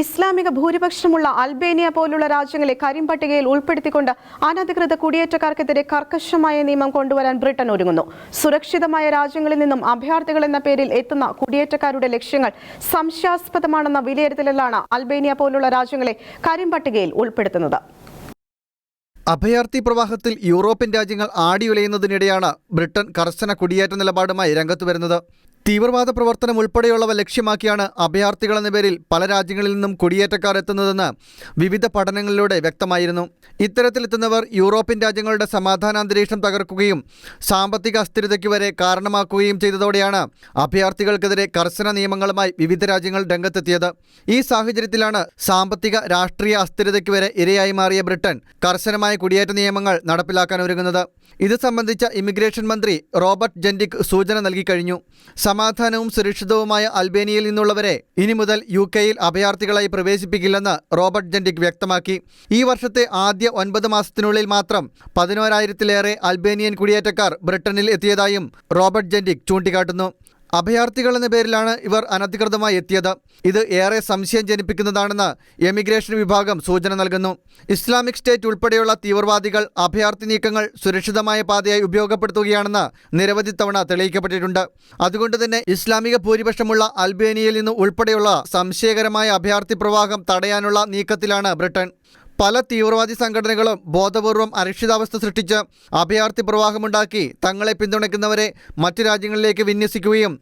ഇസ്ലാമിക ഭൂരിപക്ഷമുള്ള അൽബേനിയ പോലുള്ള രാജ്യങ്ങളെ കരിമ്പട്ടികയിൽ ഉൾപ്പെടുത്തിക്കൊണ്ട് അനധികൃത കുടിയേറ്റക്കാർക്കെതിരെ കർക്കശമായ നിയമം കൊണ്ടുവരാൻ ബ്രിട്ടൻ ഒരുങ്ങുന്നു. സുരക്ഷിതമായ രാജ്യങ്ങളിൽ നിന്നും അഭയാർത്ഥികൾ എന്ന പേരിൽ എത്തുന്ന കുടിയേറ്റക്കാരുടെ ലക്ഷ്യങ്ങൾ സംശയാസ്പദമാണെന്ന വിലയിരുത്തലിലാണ് അൽബേനിയ പോലുള്ള രാജ്യങ്ങളെ കരിമ്പട്ടികയിൽ ഉൾപ്പെടുത്തുന്നത്. അഭയാർത്ഥി പ്രവാഹത്തിൽ യൂറോപ്യൻ രാജ്യങ്ങൾ ആടിയുലയുന്നതിനിടെയാണ് ബ്രിട്ടൻ കർശന കുടിയേറ്റ നിലപാടുമായി രംഗത്ത് വരുന്നത്. തീവ്രവാദ പ്രവർത്തനം ഉൾപ്പെടെയുള്ളവ ലക്ഷ്യമാക്കിയാണ് അഭയാർത്ഥികൾ എന്ന പേരിൽ പല രാജ്യങ്ങളിൽ നിന്നും കുടിയേറ്റക്കാർ എത്തുന്നതെന്ന് വിവിധ പഠനങ്ങളിലൂടെ വ്യക്തമായിരുന്നു. ഇത്തരത്തിലെത്തുന്നവർ യൂറോപ്യൻ രാജ്യങ്ങളുടെ സമാധാനാന്തരീക്ഷം തകർക്കുകയും സാമ്പത്തിക അസ്ഥിരതയ്ക്ക് വരെ കാരണമാക്കുകയും ചെയ്തതോടെയാണ് അഭയാർത്ഥികൾക്കെതിരെ കർശന നിയമങ്ങളുമായി വിവിധ രാജ്യങ്ങൾ രംഗത്തെത്തിയത്. ഈ സാഹചര്യത്തിലാണ് സാമ്പത്തിക രാഷ്ട്രീയ അസ്ഥിരതയ്ക്ക് വരെ ഇരയായി മാറിയ ബ്രിട്ടൻ കർശനമായ കുടിയേറ്റ നിയമങ്ങൾ നടപ്പിലാക്കാൻ ഒരുങ്ങുന്നത്. ഇത് സംബന്ധിച്ച ഇമിഗ്രേഷൻ മന്ത്രി റോബർട്ട് ജെൻഡിക് സൂചന നൽകി കഴിഞ്ഞു. സമാധാനവും സുരക്ഷിതവുമായ അൽബേനിയയിൽ നിന്നുള്ളവരെ ഇനി മുതൽ യു കെയിൽ അഭയാർത്ഥികളായി പ്രവേശിപ്പിക്കില്ലെന്ന് റോബർട്ട് ജെൻഡിക് വ്യക്തമാക്കി. ഈ വർഷത്തെ ആദ്യ ഒൻപത് മാസത്തിനുള്ളിൽ മാത്രം പതിനോരായിരത്തിലേറെ അൽബേനിയൻ കുടിയേറ്റക്കാർ ബ്രിട്ടനിൽ എത്തിയതായും റോബർട്ട് ജെൻഡിക് ചൂണ്ടിക്കാട്ടുന്നു. അഭയാർത്ഥികൾ എന്ന പേരിലാണ് ഇവർ അനധികൃതമായി എത്തിയത്. ഇത് ഏറെ സംശയം ജനിപ്പിക്കുന്നതാണെന്ന് എമിഗ്രേഷൻ വിഭാഗം സൂചന നൽകുന്നു. ഇസ്ലാമിക് സ്റ്റേറ്റ് ഉൾപ്പെടെയുള്ള തീവ്രവാദികൾ അഭയാർത്ഥി നീക്കങ്ങൾ സുരക്ഷിതമായ പാതയായി ഉപയോഗപ്പെടുത്തുകയാണെന്ന് നിരവധി തവണ തെളിയിക്കപ്പെട്ടിട്ടുണ്ട്. അതുകൊണ്ട് തന്നെ ഇസ്ലാമിക ഭൂരിപക്ഷമുള്ള അൽബേനിയയിൽ നിന്ന് ഉൾപ്പെടെയുള്ള സംശയകരമായ അഭയാർത്ഥി പ്രവാഹം തടയാനുള്ള നീക്കത്തിലാണ് ബ്രിട്ടൻ. പല തീവ്രവാദി സംഘടനകളും ബോധപൂർവം അരക്ഷിതാവസ്ഥ സൃഷ്ടിച്ച് അഭയാർത്ഥി പ്രവാഹമുണ്ടാക്കി തങ്ങളെ പിന്തുണയ്ക്കുന്നവരെ മറ്റു രാജ്യങ്ങളിലേക്ക് വിന്യസിക്കുകയും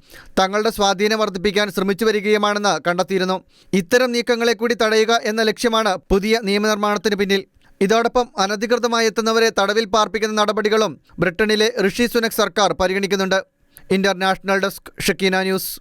തങ്ങളുടെ സ്വാധീനം വർദ്ധിപ്പിക്കാൻ ശ്രമിച്ചു വരികയുമാണെന്ന് കണ്ടെത്തിയിരുന്നു. ഇത്തരം നീക്കങ്ങളെ കൂടി തടയുക എന്ന ലക്ഷ്യമാണ് പുതിയ നിയമനിർമ്മാണത്തിന് പിന്നിൽ. ഇതോടൊപ്പം അനധികൃതമായി എത്തുന്നവരെ തടവിൽ പാർപ്പിക്കുന്ന നടപടികളും ബ്രിട്ടനിലെ ഋഷി സുനക് സർക്കാർ പരിഗണിക്കുന്നുണ്ട്. International desk Shakeena news.